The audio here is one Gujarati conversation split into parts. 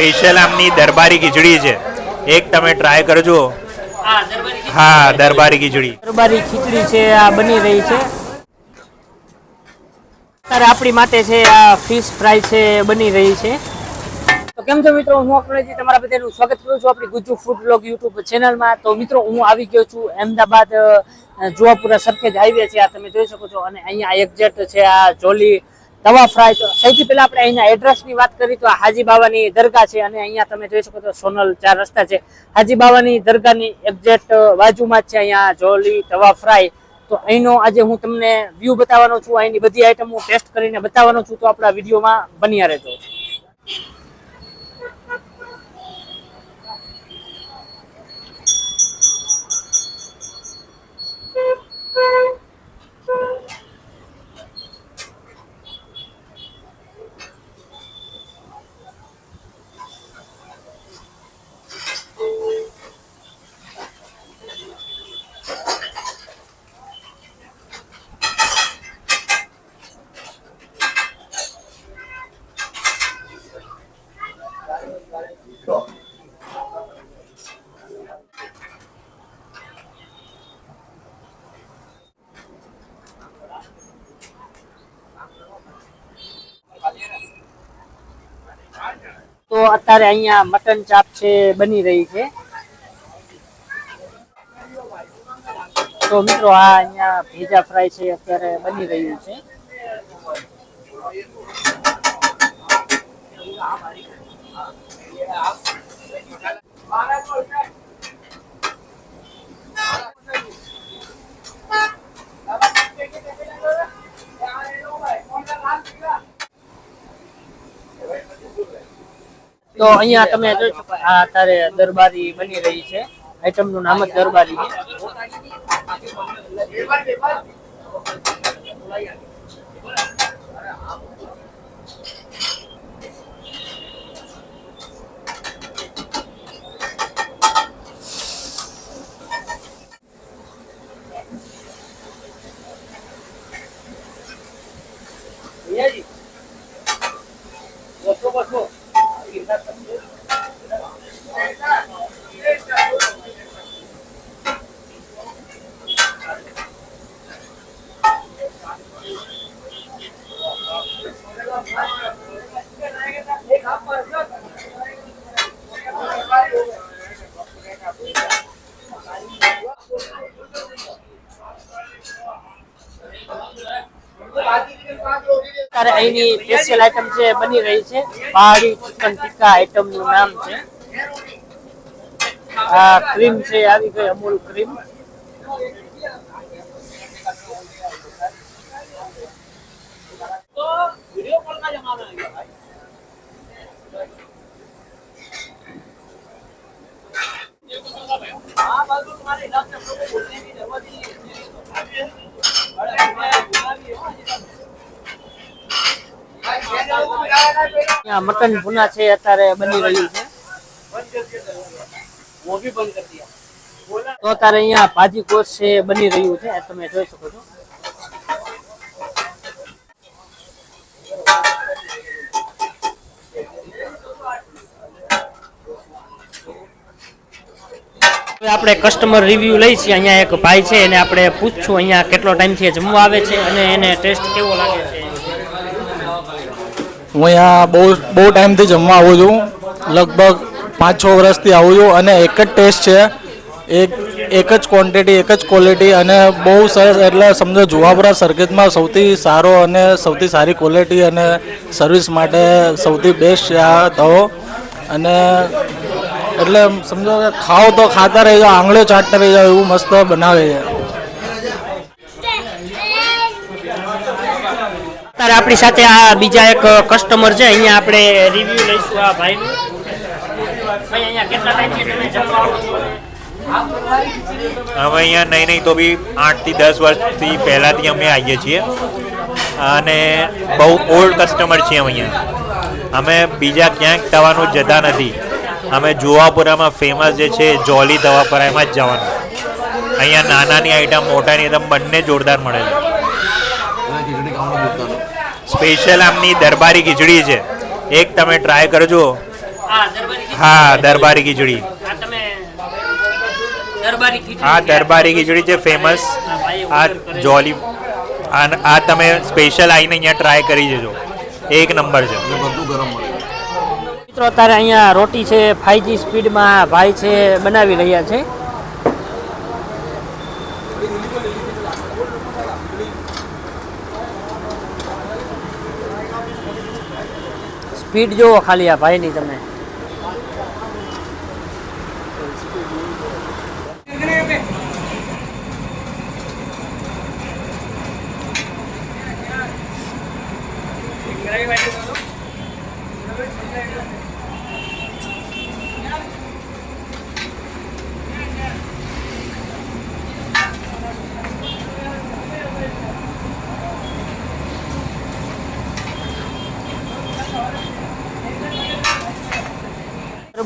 સ્પેશિયલ આમની દરબારી ખીચડી છે. એક તમે ટ્રાય કરજો. હા દરબારી ખીચડી. દરબારી ખીચડી. છે આ બની રહી છે. અત્યારે આપણી માટે છે આ ફિશ ફ્રાય છે બની રહી છે. તો કેમ છો મિત્રો? હું અકળેજી તમારા બધાનું સ્વાગત કરું છું આપણી ગુજુ ફૂડ બ્લોગ યુટ્યુબ ચેનલમાં તો મિત્રો હું આવી ગયો છું અમદાવાદ જુવાપુરા સરખેજ હાઈવે છે આ તમે જોઈ શકો છો. અને અહીંયા એક્ઝેક્ટ છે આ જોલી તવા ફ્રાય તો સૌથી પહેલા આપણે અહીંયા એડ્રેસની વાત કરી તો હાજી બાવાની દરગાહ છે અને અહીંયા તમે જોઈ શકો છો સોનલ ચાર રસ્તા છે. હાજી બાવાની દરગાહની એક્ઝેક્ટ બાજુમાં જ છે અહીંયા જોલી તવા ફ્રાય. તો અહીંનો આજે હું તમને વ્યૂ બતાવવાનો છું, અહીંની બધી આઈટમ હું ટેસ્ટ કરીને બતાવવાનો છું, તો આપણા વિડીયોમાં બન્યા રહેજો. તો અત્યારે અહીંયા મટન ચાપ છે, બની રહી છે. તો મિત્રો આ અહીંયા ભેજા ફ્રાય છે, અત્યારે બની રહ્યું છે. તો અહીંયા તમે જોઈ શકો આ અત્યારે દરબારી બની રહી છે. આઈટમનું નામ જ દરબારી છે. અહીંની સ્પેશિયલ આઈટમ છે બની રહી છે પહાડી ચિકન ટિક્કા આઈટમનું નામ છે. આ ક્રીમ છે, આવી ગઈ અમૂલ ક્રીમ મટન ભૂના છે, અત્યારે બની રહ્યું છે. તો અત્યારે અહીંયા ભાજી કોસ છે, બની રહ્યું છે તમે જોઈ શકો છો. આપણે કસ્ટમર રિવ્યુ લઈ છીએ, અહીંયા એક ભાઈ છે, એને આપણે પૂછશું અહીંયા કેટલો ટાઈમથી જમવા આવે છે અને એને ટેસ્ટ કેવો લાગે છે. હું અહીંયા બહુ બહુ ટાઈમથી જમવા આવું છું. લગભગ પાંચ છ વર્ષથી આવું છું અને એક જ ટેસ્ટ છે. એક એક જ ક્વોન્ટિટી એક જ ક્વોલિટી અને બહુ સરસ એટલે સમજો જુહાપુરા સર્કિટમાં સૌથી સારો અને સૌથી સારી ક્વોલિટી અને સર્વિસ માટે સૌથી બેસ્ટ છે આ તવો અને એટલે સમજો કે ખાઓ તો ખાતા રહી જાઓ આંગળીઓ ચાટતા રહી જાઓ એવું મસ્ત બનાવે છે. અત્યારે આપણી સાથે આ બીજા એક કસ્ટમર છે, અહીંયા આપણે રિવ્યુ લઈશું આ ભાઈ, અહીંયા હવે અહીંયા નહીં નહીં, તો બી આઠથી દસ વર્ષથી પહેલાંથી અમે આવીએ છીએ. અને બહુ ઓલ્ડ કસ્ટમર છીએ અહીંયા. અમે બીજા ક્યાંક તવાનું જતા નથી. અમે જુવાપુરામાં ફેમસ જે છે જોલી તવાપુરા એમાં જ જવાનું. અહીંયા નાનાની આઈટમ મોટાની આઈટમ બંને જોરદાર મળે છે. સ્પેશિયલ આમની દરબારી ખીચડી છે. એક તમે ટ્રાય કરજો. હા દરબારી ખીચડી. હા દરબારી ખીચડી. દરબારી ખીચડી છે. દરબારી ખીચડી છે ફેમસ આ જોલી આ આ તમે સ્પેશિયલ આવીને અહીંયા ટ્રાય કરી જજો એક નંબર છે. મિત્રો અત્યારે અહીંયા રોટી છે ફાઈવજી સ્પીડમાં ભાઈ છે બનાવી રહ્યા છે. સ્પીડ જુઓ ખાલી આ ભાઈની તમે.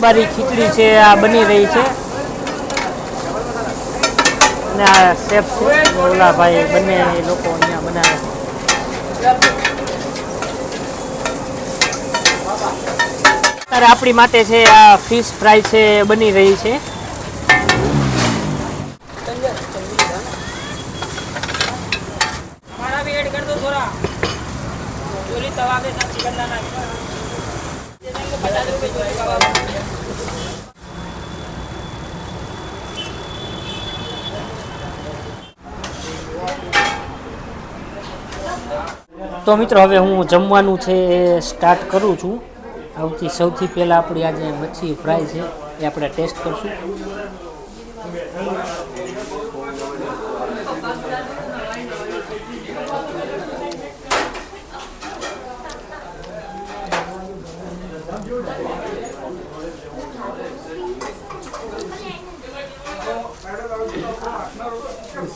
દરબારી ખીચડી છે, આ બની રહી છે. અને આ શેફ છે, ઓલાભાઈ, બંને લોકો અહીંયા બનાવે છે. અત્યારે આપણી માટે છે આ ફિશ ફ્રાય છે, બની રહી છે. તો મિત્રો, હવે હું જમવાનું છે એ સ્ટાર્ટ કરું છું. આવતી સૌથી પહેલાં આપણી આજે મચ્છી ફ્રાય છે, એ આપણે ટેસ્ટ કરશું.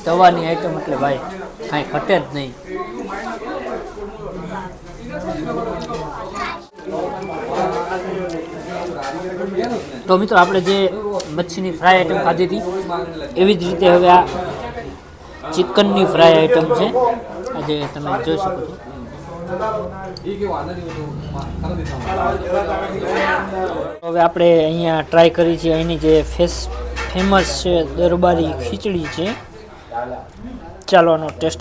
તવાની આઈટમ એટલે ભાઈ, કાંઈ ઘટે જ નહીં. તો મિત્રો, આપણે જે મચ્છીની ફ્રાય આઈટમ ખાધી હતી, એવી જ રીતે હવે આ ચિકનની ફ્રાય આઈટમ છે. આજે તમે જોઈ શકો છો. હવે આપણે અહીંયા ટ્રાય કરી છે, અહીંની જે ફેસ ફેમસ છે, દરબારી ખીચડી છે. ચાલો આનો ટેસ્ટ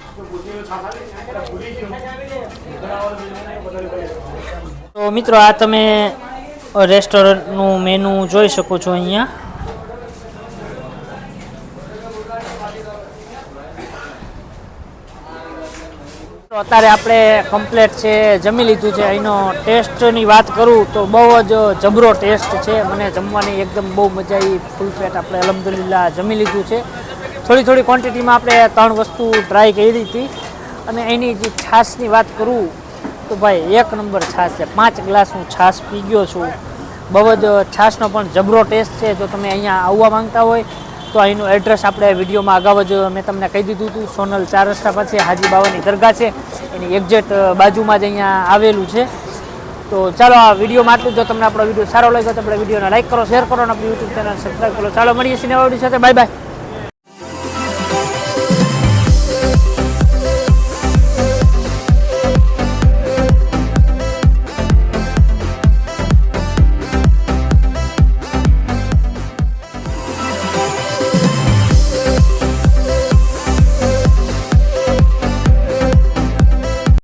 તો મિત્રો, આ તમે રેસ્ટોરન્ટનું મેનુ જોઈ શકો છો અહીંયા. અત્યારે આપણે કમ્પ્લેટ છે, જમી લીધું છે. અહીંનો ટેસ્ટની વાત કરું તો બહુ જ જબરો ટેસ્ટ છે. મને જમવાની એકદમ બહુ મજા આવી ફૂલ પેટ આપણે, અલહમદુલિલ્લાહ, જમી લીધું છે. થોડી થોડી ક્વોન્ટિટીમાં આપણે ત્રણ વસ્તુ ટ્રાય કરી હતી. અને એની જે છાશની વાત કરું, તો ભાઈ એક નંબર છાશ છે. પાંચ ગ્લાસ હું છાશ પી ગયો છું. બહુ જ છાશનો પણ જબરો ટેસ્ટ છે. જો તમે અહીંયા આવવા માંગતા હોય, તો અહીંનું એડ્રેસ આપણે વિડીયોમાં અગાઉ જ મેં તમને કહી દીધું હતું. સોનલ ચાર રસ્તા પાસે હાજી બાવાની દરગાહ છે. એની એક્ઝેક્ટ બાજુમાં જ અહીંયા આવેલું છે. તો ચાલો આ વિડીયોમાં આટલું જો. તમને આપણો વીડિયો સારો લાગ્યો તો આપણે વિડીયોને લાઈક કરો શેર કરો અને આપણી યુટ્યુબ ચેનલ સબસ્ક્રાઈબ કરો. ચાલો, મળીએ છીએ નવા વીડિયો સાથે. Bye bye